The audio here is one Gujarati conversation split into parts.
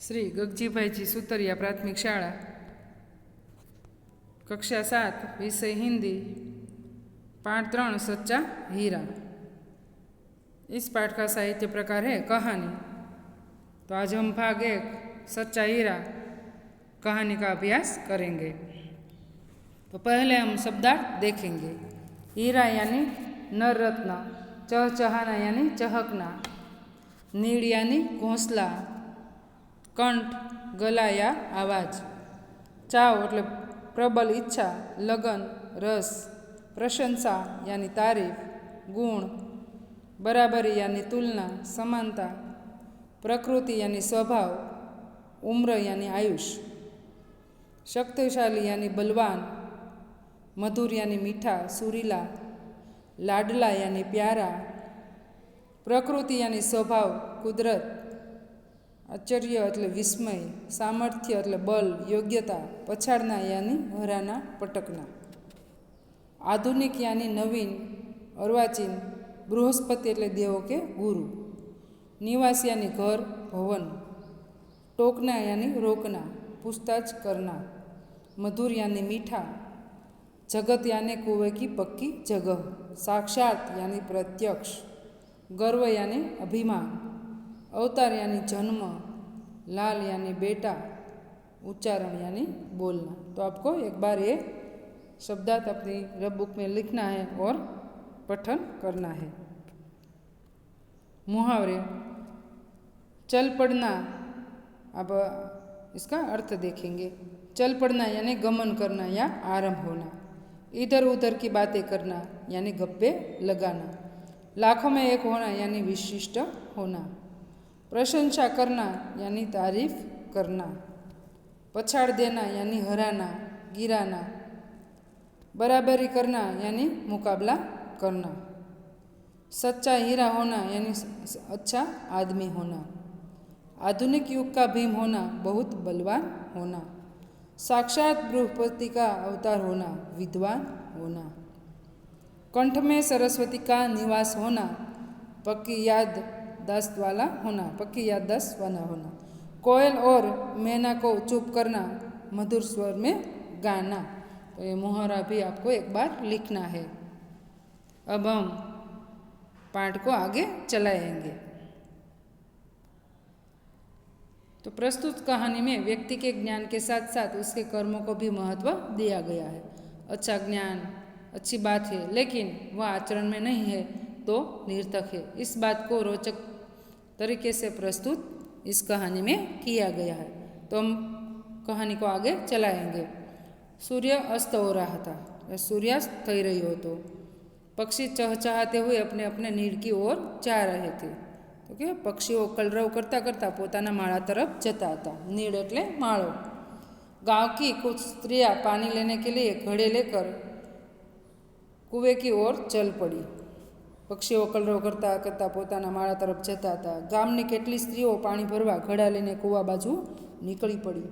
શ્રી ગગજીભાઈજી સુતરિયા પ્રાથમિક શાળા कक्षा सात विषय हिंदी पाठ त्रण सच्चा हीरा इस पाठ का साहित्य प्रकार है कहानी तो आज हम भाग एक सच्चा हीरा कहानी का अभ्यास करेंगे तो पहले हम शब्दार्थ देखेंगे हीरा यानी नर रत्न चहचहाना यानी चहकना नीड़ यानी घोंसला કંઠ ગલા યા આવાજ. ચાવ એટલે પ્રબલ ઈચ્છા, લગન, રસ, પ્રશંસા યાની તારીફ, ગુણ, બરાબરી યાની તુલના, સમાનતા, પ્રકૃતિ યાની સ્વભાવ, ઉમ્ર યાની આયુષ શક્તિશાલી યાની બલવાન, મધુર યાની મીઠા, સુરીલા, લાડલા યાની પ્યારા, પ્રકૃતિ યાની સ્વભાવ, કુદરત આશ્ચર્ય એટલે વિસ્મય, સામર્થ્ય એટલે બલ યોગ્યતા, પછાડના યાની, હરાના, પટકના. આધુનિક યાની નવીન, અર્વાચીન, બૃહસ્પતિ એટલે દેવો કે ગુરુ. નિવાસ યાની ઘર, ભવન. ટોકના યાની, રોકના, પૂછતાછ કરના મધુર યાની, મીઠા. જગત યાને કુવે કી પક્કી જગહ સાક્ષાત યાની, પ્રત્યક્ષ. ગર્વ યાને, અભિમાન. અવતાર યાની, જન્મ. लाल यानी बेटा उच्चारण यानी बोलना। तो आपको एक बार ये शब्दार्थ अपनी रब बुक में लिखना है और पठन करना है। मुहावरे। चल पड़ना। अब इसका अर्थ देखेंगे। चल पड़ना यानी गमन करना या आरंभ होना। इधर उधर की बातें करना यानी गप्पे लगाना। लाखों में एक होना यानी विशिष्ट होना। प्रशंसा करना यानी तारीफ़ करना पछाड़ देना यानी हराना गिराना बराबरी करना यानी मुकाबला करना सच्चा हीरा होना यानी अच्छा आदमी होना आधुनिक युग का भीम होना बहुत बलवान होना साक्षात बृहस्पति का अवतार होना विद्वान होना कंठ में सरस्वती का निवास होना पक्की याद दस वाला होना, पक्की याद दस वाला होना। कोयल और मैना को चुप करना, मधुर स्वर में गाना। तो ये मुहावरा भी आपको एक बार लिखना है। अब हम पाठ को आगे चलाएँगे। तो प्रस्तुत कहानी में व्यक्ति के ज्ञान के साथ साथ उसके कर्मों को भी महत्व दिया गया है। अच्छा ज्ञान, अच्छी बात है, लेकिन वह आचरण में नहीं है तो निर्थक है। इस बात को रोचक तरीके से प्रस्तुत इस कहानी में किया गया है तो हम कहानी को आगे चलाएंगे सूर्य अस्त हो रहा था सूर्यास्त થઈ રહ્યો હતો પક્ષી ચહચહાતે हुए अपने अपने नीड़ की ओर जा रहे थे તો કે પક્ષીઓ કલરવ કરતાં કરતાં પોતાના માળા તરફ જતા હતા નીડ એટલે માળો गांव की कुछ स्त्रियां पानी लेने के लिए घड़े लेकर કુવે કી ઓર ચલ પડી પક્ષીઓ કલરવ કરતાં કરતાં પોતાના માળા તરફ જતા હતા ગામની કેટલી સ્ત્રીઓ પાણી ભરવા ઘડા લઈને કૂવા બાજુ निकली पड़ी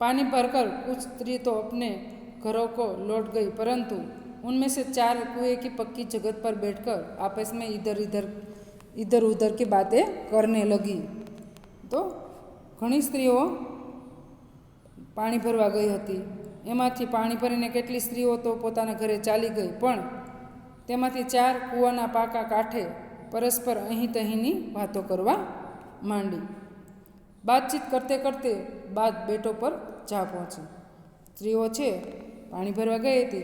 पानी भरकर कुछ स्त्री तो अपने घरों को लौट गई परंतु उनमें से चार कुएं की पक्की जगत पर बैठकर आपस में इधर इधर इधर उधर की बातें करने लगी તો ઘણી સ્ત્રીઓ પાણી ભરવા ગઈ હતી એમાંથી પાણી ભરીને કેટલી સ્ત્રીઓ તો પોતાના ઘરે ચાલી ગઈ પણ તેમાંથી ચાર કૂવાના પાકા કાંઠે પરસ્પર અહીં તહીંની વાતો કરવા માંડી. વાતચીત કરતે કરતે બાદ બેટો પર જા પહોંચી. સ્ત્રીઓ છે, પાણી ભરવા ગઈ હતી.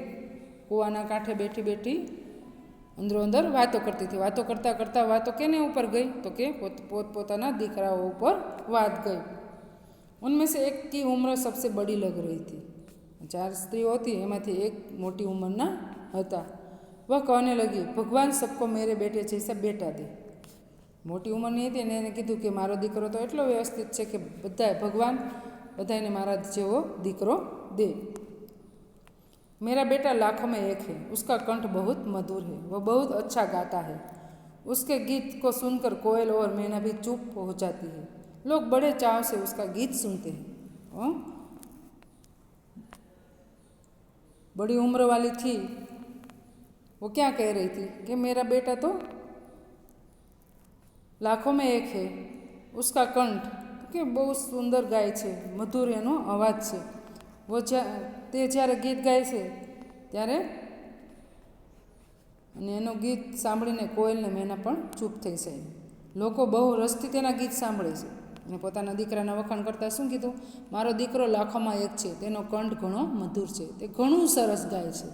કૂવાના કાંઠે બેઠી બેઠી અંદરો અંદર વાતો કરતી હતી. વાતો કરતાં કરતાં વાતો કેને ઉપર ગઈ? તો કે પોત, પોતપોતાના દીકરાઓ ઉપર વાત ગઈ. ઉનમે સે એક કી ઉંમર સબસે બડી લગ રહી હતી. ચાર સ્ત્રીઓ હતી, એમાંથી એક મોટી ઉંમરના હતા. वह कहने लगी, भगवान सबको मेरे बेटे जैसा बेटा दे। मोटी उम्र नहीं थी? ने कीधु कि मारो दीकरो तो एट व्यवस्थित है कि કે भगवान बधाई ने मारा जो दीकरो दे। मेरा बेटा लाखों में एक है, उसका कंठ बहुत मधुर है, वह बहुत अच्छा गाता है। उसके गीत को सुनकर कोयल और मैना भी चुप हो जाती है। लोग बड़े चाव से उसका गीत सुनते हैं। अं? बड़ी उम्र वाली थी वो क्या कह रही थी कि मेरा बेटा तो लाखों में एक है उसका कंठ કે બહુ સુંદર ગાય છે મધુર એનો અવાજ છે વો જ્યાં તે જ્યારે ગીત ગાય છે ત્યારે અને એનું ગીત સાંભળીને કોયલને મેના પણ ચૂપ થઈ જાય લોકો બહુ રસથી તેના ગીત સાંભળે છે અને પોતાના દીકરાના વખાણ કરતાં શું કીધું મારો દીકરો લાખોમાં એક છે તેનો કંઠ ઘણો મધુર છે તે ઘણું સરસ ગાય છે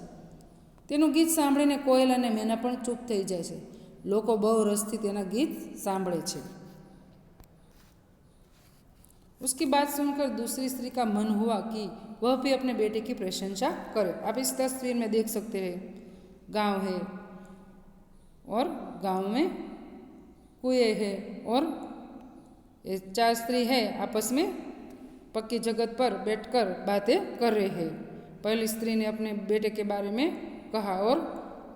તેનું ગીત સાંભળીને કોયલ અને મેના પણ ચૂપ થઈ જાય છે લોકો બહુ રસથી તેના ગીત સાંભળે છે उसकी बात सुनकर दूसरी स्त्री का मन हुआ कि वह भी अपने बेटे की प्रशंसा करे आप इस तस्वीर में देख सकते हैं गांव है और गांव में कुएं है और ये चार स्त्री है आपस में पक्की जगत पर बैठकर बातें कर रहे हैं पहली स्त्री ने अपने बेटे के बारे में कहा और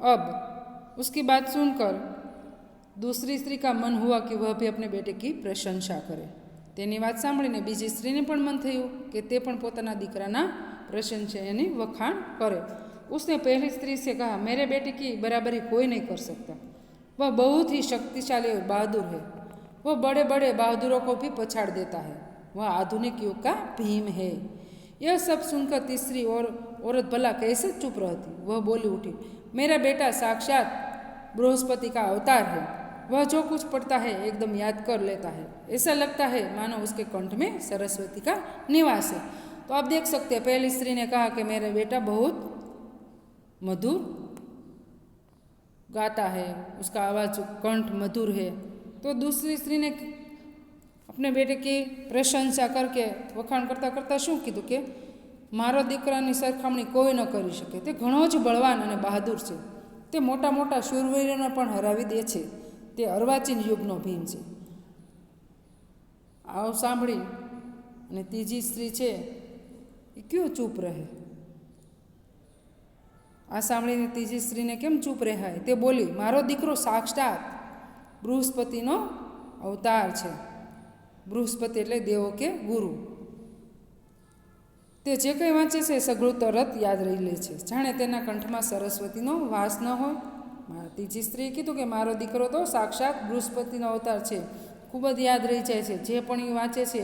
अब उसकी बात सुनकर दूसरी स्त्री का मन हुआ कि वह भी अपने बेटे की प्रशंसा करे તેની વાત સાંભળીને બીજી સ્ત્રીને પણ મન થયું કે તે પણ પોતાના દીકરાના પ્રશંસા એની વખાણ કરે उसने पहली स्त्री से कहा मेरे बेटे की बराबरी कोई नहीं कर सकता वह बहुत ही शक्तिशाली और बहादुर है वह बड़े बड़े बहादुरों को भी पछाड़ देता है वह आधुनिक युग का भीम है यह सब सुनकर तीसरी और औरत भला कैसे चुप रहती? वह बोली उठी, मेरा बेटा साक्षात बृहस्पति का अवतार है। वह जो कुछ पढ़ता है, एकदम याद कर लेता है। ऐसा लगता है, मानो उसके कंठ में सरस्वती का निवास है। तो आप देख सकते हैं, पहली स्त्री ने कहा कि मेरा बेटा बहुत मधुर गाता है, उसका आवाज़ कंठ मधुर है। तो दूसरी स्त्री ने अपने बेटे की प्रशंसा करके, वखाण करता करता शू कीधु के મારો દીકરાની સરખામણી કોઈ ન કરી શકે. તે ઘણો જ બળવાન અને બહાદુર છે. તે મોટા મોટા શૂરવીરોને પણ હરાવી દે છે. તે અર્વાચીન યુગનો ભીમ છે. આવું સાંભળી. અને ત્રીજી સ્ત્રી છે, એ કયો ચૂપ રહે? આ સાંભળીને ત્રીજી સ્ત્રીને કેમ ચૂપ રહેવાય તે બોલી, મારો દીકરો સાક્ષાત બૃહસ્પતિનો અવતાર છે. બૃહસ્પતિ એટલે દેવો કે ગુરુ. તે જે કંઈ વાંચે છે એ સઘળું તરત યાદ રહી લે છે જાણે તેના કંઠમાં સરસ્વતીનો વાસ ન હોય મારા ત્રીજી સ્ત્રીએ કીધું કે મારો દીકરો તો સાક્ષાત બૃહસ્પતિનો અવતાર છે ખૂબ જ યાદ રહી જાય છે જે પણ એ વાંચે છે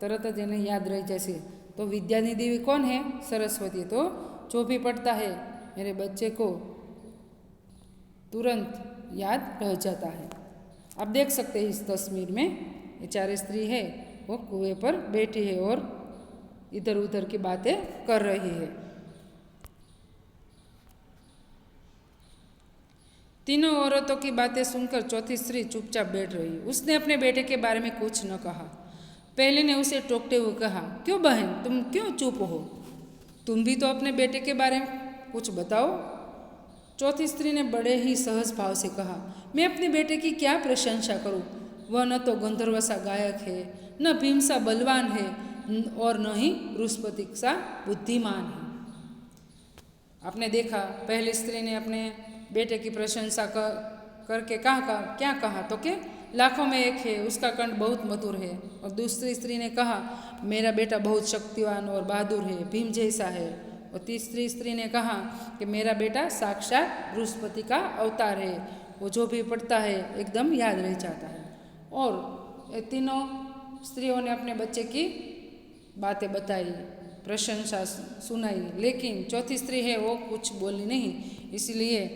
તરત જ એને યાદ રહી જાય છે તો વિદ્યાની દેવી કોણ હે सरस्वती तो जो भी पढ़ता है मेरे बच्चे को तुरंत याद रह जाता है आप देख सकते हैं इस तस्वीर में ये चार स्त्री है वो कुएं पर बैठी है और इधर उधर की बातें कर रही है। तीनों औरतों की बातें सुनकर चौथी स्त्री चुपचाप बैठ रही। उसने अपने बेटे के बारे में कुछ न कहा। पहले ने उसे टोकते हुए कहा, क्यों बहन, तुम क्यों चुप हो? तुम भी तो अपने बेटे के बारे में कुछ बताओ। चौथी स्त्री ने बड़े ही सहज भाव से कहा, मैं अपने बेटे की क्या प्रशंसा करूँ? वह न तो गंधर्व सा गायक है, न भीम सा बलवान है और न ही बृहस्पति सा बुद्धिमान है। आपने देखा, पहले स्त्री ने अपने बेटे की प्रशंसा कर करके कहा कहा, क्या कहा? तो कि लाखों में एक है, उसका कंठ बहुत मधुर है। और दूसरी स्त्री ने कहा, मेरा बेटा बहुत शक्तिवान और बहादुर है, भीम जैसा है। और तीसरी स्त्री ने कहा कि मेरा बेटा साक्षात बृहस्पति का अवतार है। वो जो भी पढ़ता है, एकदम याद रह जाता है। और तीनों स्त्रियों ने अपने बच्चे की बातें बताई, प्रशंसा सुनाई, लेकिन चौथी स्त्री है, वो कुछ बोली नहीं। इसलिए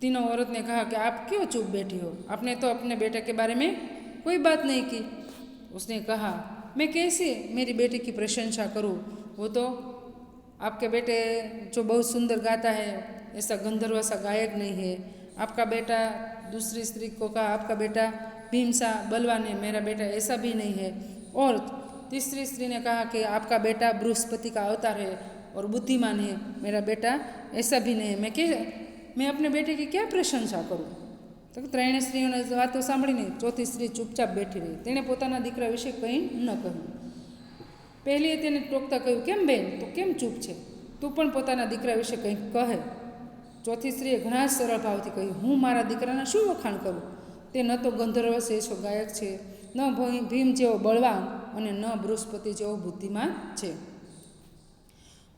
तीनों औरत ने कहा कि आप क्यों चुप बैठी हो? आपने तो अपने बेटे के बारे में कोई बात नहीं की। उसने कहा, मैं कैसे मेरी बेटी की प्रशंसा करूँ? वो तो आपके बेटे जो बहुत सुंदर गाता है, ऐसा गंधर्व सा गायक नहीं है। आपका बेटा दूसरी स्त्री को कहा, आपका बेटा भीमसा, बलवान है, मेरा बेटा ऐसा भी नहीं है। और तीसरी स्त्री ने कहा कि आपका बेटा बृहस्पति का अवतार है और बुद्धिमान है मेरा बेटा ऐसा भी नहीं है मैं કે મેં अपने बेटे की क्या પ્રશંસા કરું તો ત્રણેય સ્ત્રીઓને વાતો સાંભળીને ચોથી સ્ત્રી ચૂપચાપ બેઠી રહી તેણે પોતાના દીકરા વિશે કંઈ ન કહ્યું પહેલીએ તેને ટોકતા કહ્યું કેમ બેન તું કેમ ચૂપ છે તું પણ પોતાના દીકરા વિશે કંઈક કહે ચોથી સ્ત્રીએ ઘણા જ સરળ ભાવથી કહ્યું હું મારા દીકરાના શું વખાણ કરું તે ન તો ગંધર્વ શ્રેષ્ઠ ગાયક છે ન ભઈ- ભીમ જેવો બળવાન અને ન બૃહસ્પતિ જેવો બુદ્ધિમાન છે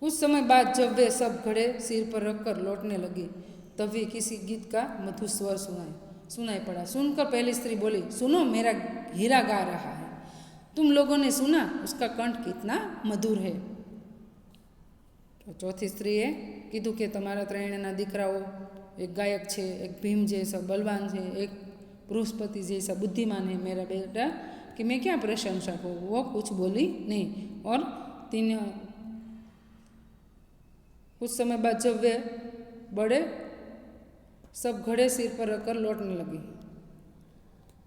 कुछ समय बाद जब वे सब घड़े सिर पर रखकर लौटने लगे तभी किसी गीत का मधुर स्वर सुनाई सुनाई पड़ा सुनकर पहली स्त्री बोली सुनो मेरा हीरा गा रहा है तुम लोगों ने सुना उसका कंठ कितना मधुर है તો ચોથી સ્ત્રીએ કીધું કે તમારા ત્રણેયના દીકરાઓ એક ગાયક છે એક ભીમ જૈસા બલવાન છે એક बृहस्पति जैसा बुद्धिमान है मेरा बेटा कि मैं क्या प्रशंसा करूँ वो कुछ बोली नहीं और तीन कुछ समय बाद जब वे बड़े सब घड़े सिर पर रखकर लौटने लगी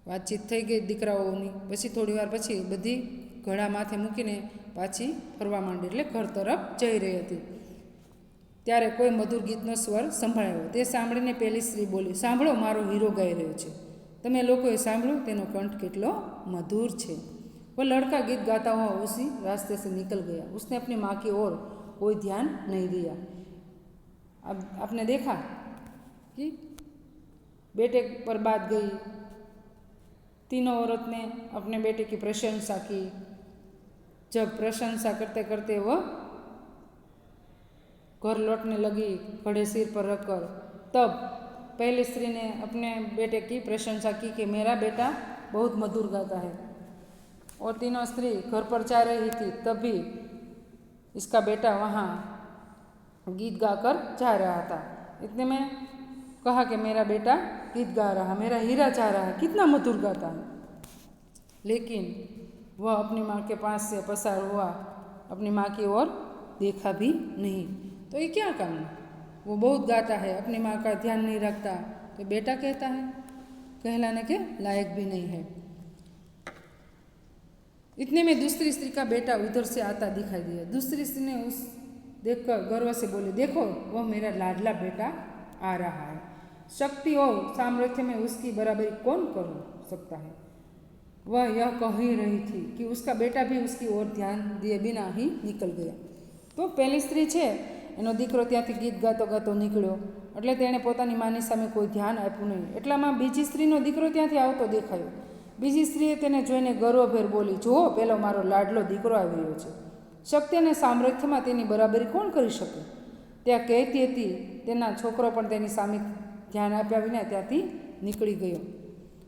વાતચીત થઈ ગઈ દીકરાઓની પછી થોડી વાર પછી બધી ઘડા માથે મૂકીને પાછી ફરવા માંડી એટલે ઘર તરફ જઈ રહી હતી ત્યારે કોઈ મધુર ગીતનો સ્વર સંભળાયો તે સાંભળીને પેલી સ્ત્રી બોલી સાંભળો મારો હીરો ગાઈ રહ્યો છે તમે લોકોએ સાંભળ્યું તેનો કંઠ કેટલો મધુર છે वो लड़का गीत गाता हुआ उसी रास्ते से निकल गया उसने अपनी माँ की ओर कोई ध्यान नहीं दिया अब आपने देखा कि बेटे पर बात गई तीनों औरत ने अपने बेटे की प्रशंसा की जब प्रशंसा करते करते वह घर लौटने लगी घड़े सिर पर रखकर तब पहली स्त्री ने अपने बेटे की प्रशंसा की कि मेरा बेटा बहुत मधुर गाता है। और तीनों स्त्री घर पर जा रही थी, तब भी इसका बेटा वहाँ गीत गाकर जा रहा था। इतने में कहा कि मेरा बेटा गीत गा रहा, मेरा हीरा जा रहा है कितना मधुर गाता है। लेकिन वह अपनी माँ के पास से पसार हुआ, अपनी माँ की ओर देखा भी नहीं। तो ये क्या काम है वो बहुत गाता है, अपनी माँ का ध्यान नहीं रखता। तो बेटा कहता है, कहलाने के लायक भी नहीं है। इतने में दूसरी स्त्री का बेटा उधर से आता दिखाई दिया। दूसरी स्त्री ने उस देखकर गर्व से बोले, देखो, वह मेरा लाडला बेटा आ रहा है। शक्ति हो सामर्थ्य में उसकी बराबरी कौन कर सकता है? वह यह कह ही रही थी कि उसका बेटा भी उसकी ओर ध्यान दिए बिना ही निकल गया। तो पहली स्त्री छे એનો દીકરો ત્યાંથી ગીત ગાતો ગાતો નીકળ્યો એટલે તેણે પોતાની માની સામે કોઈ ધ્યાન આપ્યું નહીં એટલામાં બીજી સ્ત્રીનો દીકરો ત્યાંથી આવતો દેખાયો બીજી સ્ત્રીએ તેને જોઈને ગર્વભેર બોલી જુઓ પેલો મારો લાડલો દીકરો આવી રહ્યો છે શક્તિ અને સામર્થ્યમાં તેની બરાબરી કોણ કરી શકે ત્યાં કહેતી હતી તેના છોકરો પણ તેની સામે ધ્યાન આપ્યા વિના ત્યાંથી निकली गयो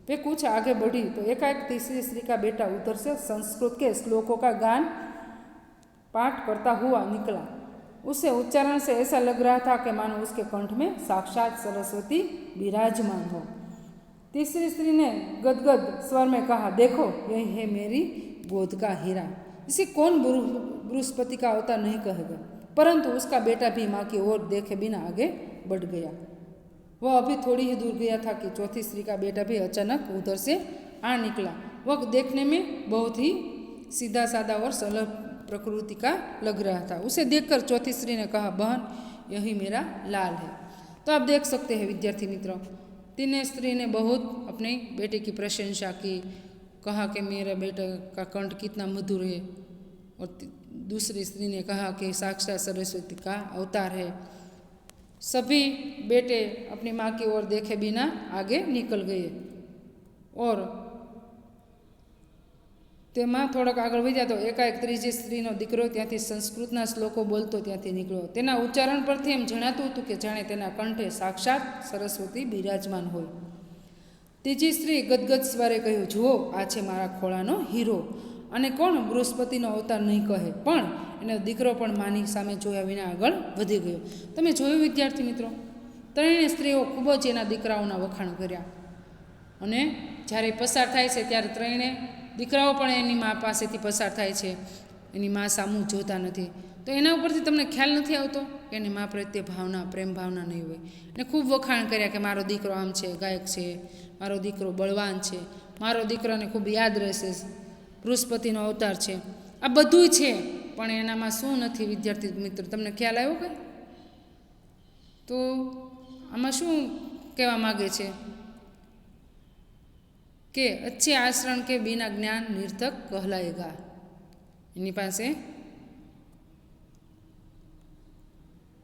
वे कुछ आगे बढ़ी तो एकाएक तीसरी स्त्री का बेटा उधर से संस्कृत के श्लोकों का गान पाठ करता हुआ निकला उसे उच्चारण से ऐसा लग रहा था कि मानो उसके कंठ में साक्षात सरस्वती विराजमान हो। तीसरी स्त्री ने गदगद स्वर में कहा, देखो, यही है मेरी गोद का हीरा। इसे कौन बृहस्पति का अवतार नहीं कहेगा। परंतु उसका बेटा भी माँ की ओर देखे बिना आगे बढ़ गया। वह अभी थोड़ी ही दूर गया था कि चौथी स्त्री का बेटा भी अचानक उधर से आ निकला। वह देखने में बहुत ही सीधा साधा और सरल प्रकृति का लग रहा था। उसे देखकर चौथी स्त्री ने कहा, बहन, यही मेरा लाल है। तो आप देख सकते हैं विद्यार्थी मित्रों, तीनों स्त्री ने बहुत अपने बेटे की प्रशंसा की, कहा कि मेरा बेटा का कंठ कितना मधुर है। और दूसरी स्त्री ने कहा कि साक्षात सरस्वती का अवतार है। सभी बेटे अपनी माँ की ओर देखे बिना आगे निकल गए। और તેમાં થોડોક આગળ વધ્યા તો એકાએક ત્રીજી સ્ત્રીનો દીકરો ત્યાંથી સંસ્કૃતના શ્લોકો બોલતો ત્યાંથી નીકળ્યો. તેના ઉચ્ચારણ પરથી એમ જણાતું હતું કે જાણે તેના કંઠે સાક્ષાત સરસ્વતી બિરાજમાન હોય. ત્રીજી સ્ત્રી ગદગદ સ્વરે કહ્યું, જુઓ, આ છે મારા ખોળાનો હીરો. અને કોણ બૃહસ્પતિનો અવતાર નહીં કહે, પણ એનો દીકરો પણ માની સામે જોયા વિના આગળ વધી ગયો. તમે જોયું, વિદ્યાર્થી મિત્રો? ત્રણેય સ્ત્રીઓ ખૂબ જ એના દીકરાઓના વખાણ કર્યા. અને જ્યારે પસાર થાય છે, ત્યારે ત્રણે દીકરાઓ પણ એની મા પાસેથી પસાર થાય છે. એની મા સામું જોતા નથી. તો એના ઉપરથી તમને ખ્યાલ નથી આવતો કે એની મા પ્રત્યે ભાવના, પ્રેમ ભાવના નહીં હોય. અને ખૂબ વખાણ કર્યા કે મારો દીકરો આમ છે, ગાયક છે, મારો દીકરો બળવાન છે, મારો દીકરોને ખૂબ યાદ રહેશે, બૃહસ્પતિનો અવતાર છે. આ બધું છે, પણ એનામાં શું નથી વિદ્યાર્થી મિત્રો? તમને ખ્યાલ આવ્યો કે તો આમાં શું કહેવા માગે છે? કે અચ્છે આચરણ કે બિના જ્ઞાન નિર્થક કહેલાયેગા એની પાસે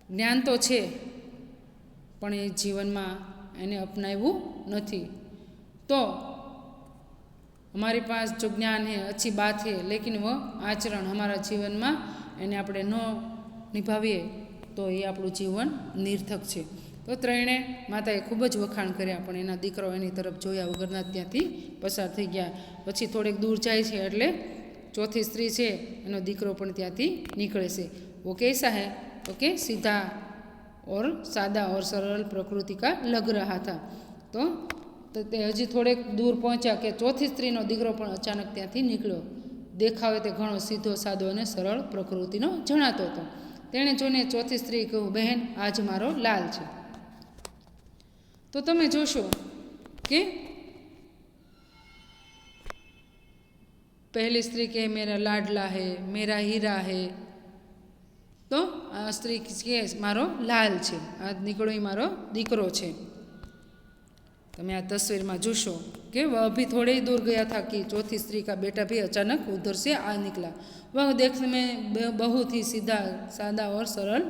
જ્ઞાન તો છે પણ એ જીવનમાં એને અપનાવ્યું નથી તો हमारे पास जो ज्ञान है अच्छी बात है लेकिन वह आचरण हमारा जीवन में એને આપણે ન નિભાવીએ તો એ આપણું જીવન નિર્થક છે તો ત્રણે માતાએ ખૂબ જ વખાણ કર્યા, પણ એના દીકરો એની તરફ જોયા વગરના ત્યાંથી પસાર થઈ ગયા. પછી થોડેક દૂર જાય છે એટલે ચોથી સ્ત્રી છે, એનો દીકરો પણ ત્યાંથી નીકળે છે. ઓકે સાહેબ? ઓકે, સીધા ઓર સાદા ઓર સરળ પ્રકૃતિ કા લગ રહા હતા તો તે હજી થોડેક દૂર પહોંચ્યા કે ચોથી સ્ત્રીનો દીકરો પણ અચાનક ત્યાંથી નીકળ્યો. દેખાવે તે ઘણો સીધો, સાદો અને સરળ પ્રકૃતિનો જણાતો હતો. તેણે જોઈને ચોથી સ્ત્રી કહ્યું, બહેન, આજ મારો લાલ છે. તો તમે જોશો કે પહેલી સ્ત્રી કહે મેરા લાડલા હે મેરા હીરા હે તો આ સ્ત્રી કહે મારો લાલ છે આ દીકરો એ મારો દીકરો છે તમે આ तस्वीर જોશો कि वह अभी थोड़े ही दूर गया था कि चौथी स्त्री का बेटा भी अचानक उधर से आ निकला वह देखने में बहुत ही सीधा सादा और सरल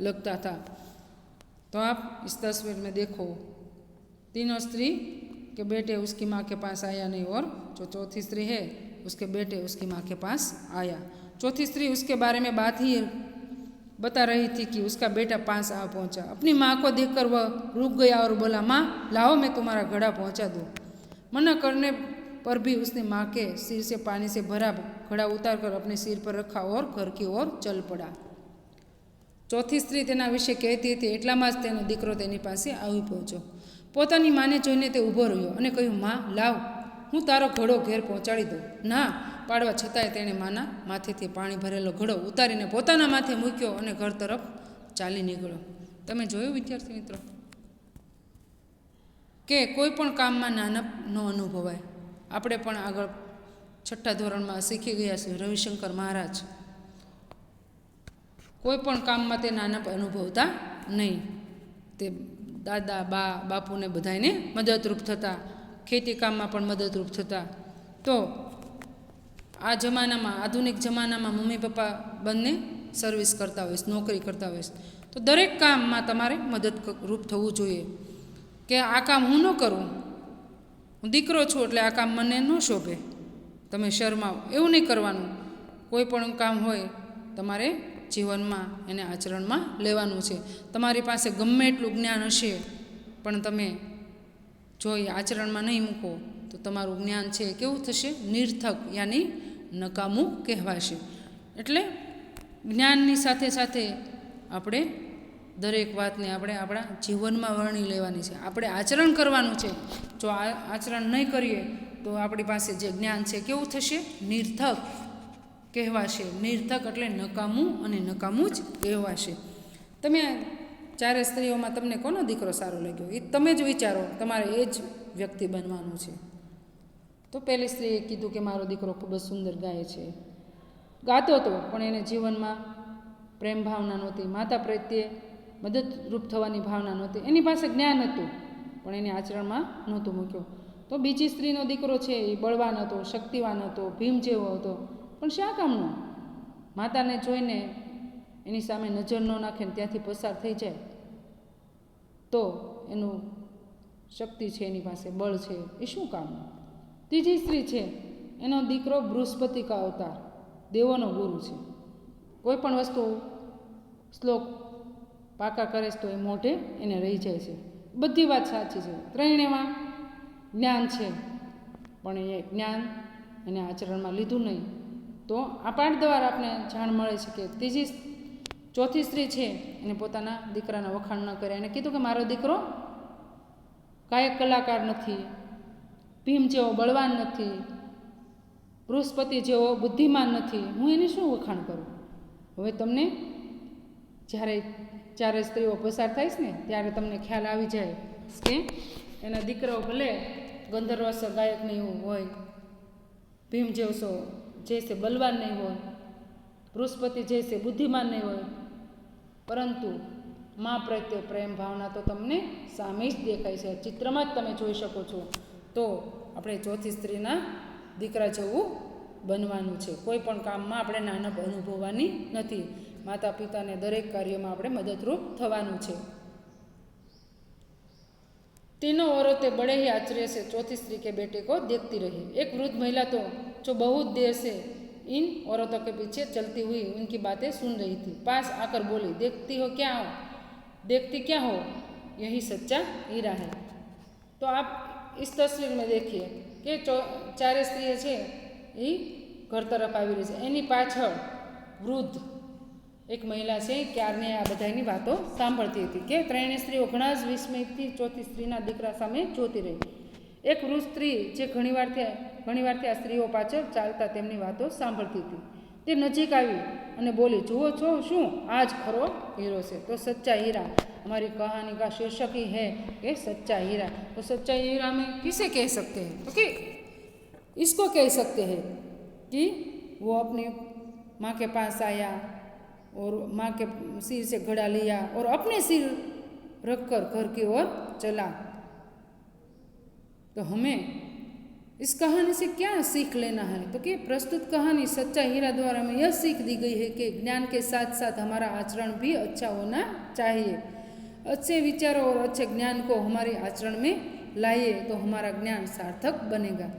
लगता था तो आप इस तस्वीर में देखो तीनों स्त्री के बेटे उसकी माँ के पास आया नहीं और जो चौथी स्त्री है उसके बेटे उसकी माँ के पास आया चौथी स्त्री उसके बारे में बात ही बता रही थी कि उसका बेटा पास आ पहुंचा अपनी माँ को देखकर वह रुक गया और बोला माँ लाओ मैं तुम्हारा घड़ा पहुंचा दूँ मना करने पर भी उसने माँ के सिर से पानी से भरा घड़ा उतार कर अपने सिर पर रखा और घर की ओर चल पड़ा ચોથી સ્ત્રી તેના વિશે કહેતી હતી એટલામાં જ તેનો દીકરો તેની પાસે આવી પહોંચ્યો પોતાની માને જોઈને તે ઊભો રહ્યો અને કહ્યું, માં, લાવ, હું તારો ઘોડો ઘેર પહોંચાડી દઉં. ના, પાડવા છતાંય તેણે માના માથેથી પાણી ભરેલો ઘડો ઉતારીને પોતાના માથે મૂક્યો અને ઘર તરફ ચાલી નીકળ્યો. તમે જોયું, વિદ્યાર્થી મિત્રો, કે કોઈ પણ કામમાં નાનપ ન અનુભવાય. આપણે પણ આગળ છઠ્ઠા ધોરણમાં શીખી ગયા છીએ, રવિશંકર મહારાજ. કોઈ પણ કામમાં તે નાનપ અનુભવતા નહીં. તે દાદા, બા, બાપુને બધાને મદદરૂપ થતા, ખેતી કામમાં પણ મદદરૂપ થતા. તો આ જમાનામાં, આધુનિક જમાનામાં મમ્મી પપ્પા બંને સર્વિસ કરતા હોય નોકરી કરતા હોય તો દરેક કામમાં તમારે મદદરૂપ થવું જોઈએ. કે આ કામ હું ન કરું? હું દીકરો છું એટલે આ કામ મને ન શોભે. તમે શરમાવો. એવું નહીં કરવાનું. કોઈ પણ કામ હોય, તમારે જીવનમાં એને આચરણમાં લેવાનું છે. તમારી પાસે ગમે એટલું જ્ઞાન હશે, પણ તમે જો એ આચરણમાં નહીં મૂકો, તો તમારું જ્ઞાન છે કેવું થશે? નિર્થક યાની નકામું કહેવાશે. એટલે જ્ઞાનની સાથે સાથે આપણે દરેક વાતને આપણે આપણા જીવનમાં વર્ણી લેવાની છે. આપણે આચરણ કરવાનું છે. જો આ આચરણ નહીં કરીએ, તો આપણી પાસે જે જ્ઞાન છે કેવું થશે? નિર્થક. કહેવાશે. નિર્થક એટલે નકામું અને નકામું જ કહેવાશે. તમે ચારે સ્ત્રીઓમાં તમને કોનો દીકરો સારો લાગ્યો? એ તમે જ વિચારો, તમારે એ જ વ્યક્તિ બનવાનું છે. તો પહેલી સ્ત્રીએ કીધું કે મારો દીકરો ખૂબ જ સુંદર ગાય છે. ગાતો હતો પણ એને જીવનમાં પ્રેમ ભાવના નહોતી. માતા પ્રત્યે મદદરૂપ થવાની ભાવના નહોતી. એની પાસે જ્ઞાન હતું, પણ એને આચરણમાં નહોતું મૂક્યો. તો બીજી સ્ત્રીનો દીકરો છે, એ બળવાન હતો, શક્તિવાન હતો, ભીમ જેવો હતો. પણ શા કામનું? માતાને જોઈને એની સામે નજર ન નાખે ને ત્યાંથી પસાર થઈ જાય. તો એનું શક્તિ છે, એની પાસે બળ છે, એ શું કામનું ત્રીજી સ્ત્રી છે, એનો દીકરો બૃહસ્પતિ કા અવતાર, દેવોનો ગુરુ છે. કોઈ પણ વસ્તુ શ્લોક પાકા કરે તો એ મોઢે એને રહી જાય છે. બધી વાત સાચી છે. ત્રણેયમાં જ્ઞાન છે, પણ એ જ્ઞાન એને આચરણમાં લીધું નહીં. તો આ પાઠ દ્વારા આપણે જાણ મળે છે કે ત્રીજી ચોથી સ્ત્રી છે એને પોતાના દીકરાના વખાણ ન કર્યા એને કીધું કે મારો દીકરો ગાયક કલાકાર નથી, ભીમ જેવો બળવાન નથી, બૃહસ્પતિ જેવો બુદ્ધિમાન નથી. હું એને શું વખાણ કરું? હવે તમને જ્યારે ચારે સ્ત્રીઓ પસાર થાય છે ને, ત્યારે તમને ખ્યાલ આવી જાય કે એના દીકરાઓ ભલે ગંધર્વસ ગાયક નહીં હોય, ભીમ જેવસો જે છે બલવાન નહીં હોય બૃહસ્પતિ જે છે બુદ્ધિમાન નહીં હોય પરંતુ મા પ્રત્યે પ્રેમ ભાવના તો તમને સામે જ દેખાય છે ચિત્રમાં જ તમે જોઈ શકો છો તો આપણે ચોથી સ્ત્રીના દીકરા જેવું બનવાનું છે કોઈ પણ કામમાં આપણે નાનપ અનુભવવાની નથી માતા પિતાને દરેક કાર્યમાં આપણે મદદરૂપ થવાનું છે तीनों औरतें बड़े ही आश्चर्य से चौथी स्त्री के बेटे को देखती रही एक वृद्ध महिला तो जो बहुत देर से इन औरतों के पीछे चलती हुई उनकी बातें सुन रही थी पास आकर बोली देखती हो क्या हो देखती क्या हो यही सच्चा हीरा है तो आप इस तस्वीर में देखिए કે ચો ચારે સ્ત્રીઓ છે એ ઘર તરફ આવી રહી છે એની પાછળ વૃદ્ધ એક મહિલા છે ક્યારની આ બધાની વાતો સાંભળતી હતી કે ત્રણેય સ્ત્રીઓ ઘણા જ વિસ્મયથી ચોથી સ્ત્રીના દીકરા સામે જોતી રહી એક વૃદ્ધ સ્ત્રી જે ઘણીવારથી ઘણીવારથી આ સ્ત્રીઓ પાછળ ચાલતા તેમની વાતો સાંભળતી હતી તે નજીક આવી અને બોલી જુઓ છો શું આ જ ખરો હીરો છે તો સચ્ચા હીરા हमारी कहानी का शीर्षक ही है कि सच्चा हीरा तो सच्चा हीरा में किसे कह सकते हैं तो कि इसको कह सकते हैं कि वो अपने माँ के पास आया और माँ के सिर से घड़ा लिया और अपने सिर रखकर घर की ओर चला तो हमें इस कहानी से क्या सीख लेना है? तो कि प्रस्तुत कहानी सच्चा हीरा द्वारा हमें यह सीख दी गई है कि ज्ञान के साथ साथ हमारा आचरण भी अच्छा होना चाहिए। अच्छे विचारों और अच्छे ज्ञान को हमारे आचरण में लाइए तो हमारा ज्ञान सार्थक बनेगा।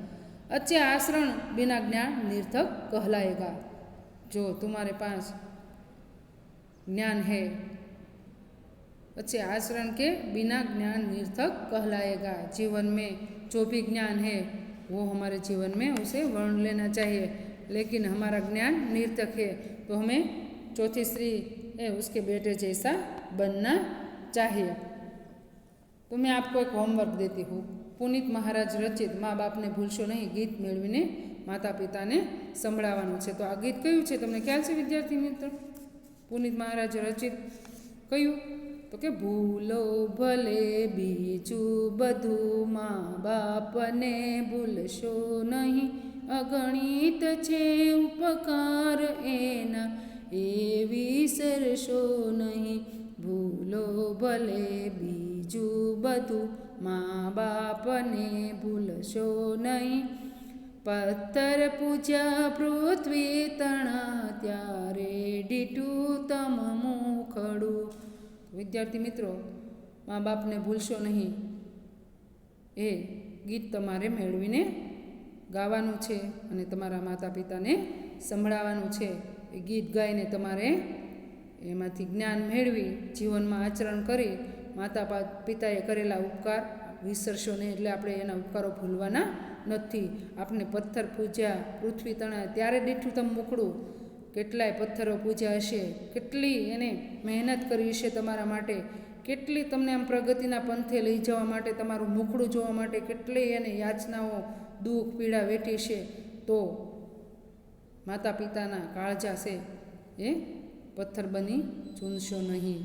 अच्छे आचरण बिना ज्ञान निर्थक कहलाएगा। जो तुम्हारे पास ज्ञान है, अच्छे आचरण के बिना ज्ञान निर्थक कहलाएगा। जीवन में जो भी ज्ञान है वो हमारे जीवन में उसे वर्ण लेना चाहिए लेकिन हमारा ज्ञान निर्थक है तो हमें चौथी स्त्री है उसके बेटे जैसा बनना चाहिए तो मैं आपको एक होमवर्क देती हूँ પુનિત મહારાજ રચિત મા બાપને ભૂલશો નહીં ગીત મેળવીને માતા પિતાને સંભળાવવાનું છે તો આ ગીત કયું છે તમને ખ્યાલ છે વિદ્યાર્થી મિત્રો પુનિત મહારાજ રચિત કયું તો કે ભૂલો ભલે બીજું બધું મા બાપને ભૂલશો નહીં. અગણિત છે ઉપકાર એના, એ વિસરશો નહીં. ભૂલો ભલે બીજું બધું મા બાપને ભૂલશો નહીં. પથ્થર પૂજા પૃથ્વી તણા, ત્યારે ડીટું તમ મુખડું વિદ્યાર્થી મિત્રો, મા બાપને ભૂલશો નહીં. એ ગીત તમારે મેળવીને ગાવાનું છે અને તમારા માતા પિતાને સંભળાવવાનું છે. એ ગીત ગાઈને તમારે એમાંથી જ્ઞાન મેળવી, જીવનમાં આચરણ કરી માતા પિતાએ કરેલા ઉપકાર વિસરશો નહીં એટલે આપણે એના ઉપકારો ભૂલવાના નથી. આપણે પથ્થર પૂજ્યા, પૃથ્વી તણા ત્યારે દીઠું તમ મોકળું. કેટલાય પથ્થરો પૂજ્યા હશે, કેટલી એને મહેનત કરી હશે તમારા માટે, કેટલી તમને આમ પ્રગતિના પંથે લઈ જવા માટે, તમારું મુખડું જોવા માટે કેટલી એને યાચનાઓ, દુઃખ, પીડા વેઠી છે તો માતા પિતાના કાળજા છે, એ પથ્થર બની ચૂનશો નહીં.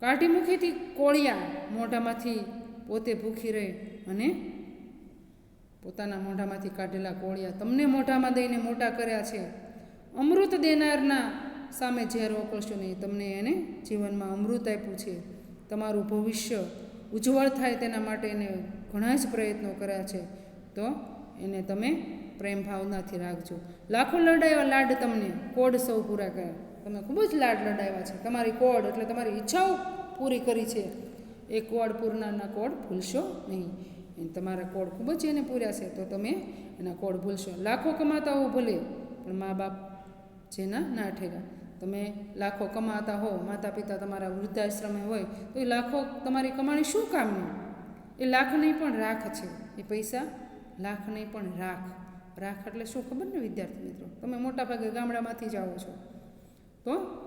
કાઢી મુખેથી કોળિયા મોઢામાંથી પોતે ભૂખી રહે અને પોતાના મોઢામાંથી કાઢેલા કોળિયા તમને મોઢામાં દઈને મોટા કર્યા છે. અમૃત દેનારના સામે ઝેર ઓકળશો નહીં. તમને એને જીવનમાં અમૃત આપ્યું છે. તમારું ભવિષ્ય ઉજ્જવળ થાય તેના માટે એને ઘણા જ પ્રયત્નો કર્યા છે. તો એને તમે પ્રેમ ભાવનાથી રાખજો. લાખો લડાવ્યા લાડ તમને. કોડ સૌ પૂરા કર્યા. તમે ખૂબ જ લાડ લડાવ્યા છે. તમારી કોડ એટલે તમારી ઈચ્છાઓ પૂરી કરી છે. એ કોડ પૂરનારના કોડ ભૂલશો નહીં. તમારા કોડ ખૂબ જ એને પૂર્યા છે. તો તમે એના કોડ ભૂલશો. લાખો કમાતા હો ભલે, પણ મા બાપ જેના ના ઠેરા. તમે લાખો કમાતા હો માતા પિતા તમારા વૃદ્ધાશ્રમે હોય, તો એ લાખો તમારી કમાણી શું કામની? એ લાખ નહીં પણ રાખ છે. એ પૈસા લાખ નહીં પણ રાખ. રાખ એટલે શું? ખબર ને વિદ્યાર્થી મિત્રો? તમે મોટાભાગે ગામડામાંથી જ આવો છો. તો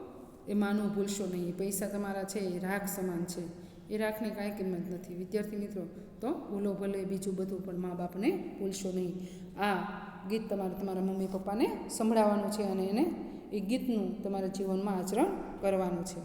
એ માનવું ભૂલશો નહીં. એ પૈસા તમારા છે, એ રાખ સમાન છે. એ રાખની કાંઈ કિંમત નથી. વિદ્યાર્થી મિત્રો, તો ભૂલો ભલે બીજું બધું પણ મા બાપને ભૂલશો નહીં. આ ગીત તમારે તમારા મમ્મી પપ્પાને સંભળાવવાનું છે અને એને એ ગીતનું તમારા જીવનમાં આચરણ કરવાનું છે.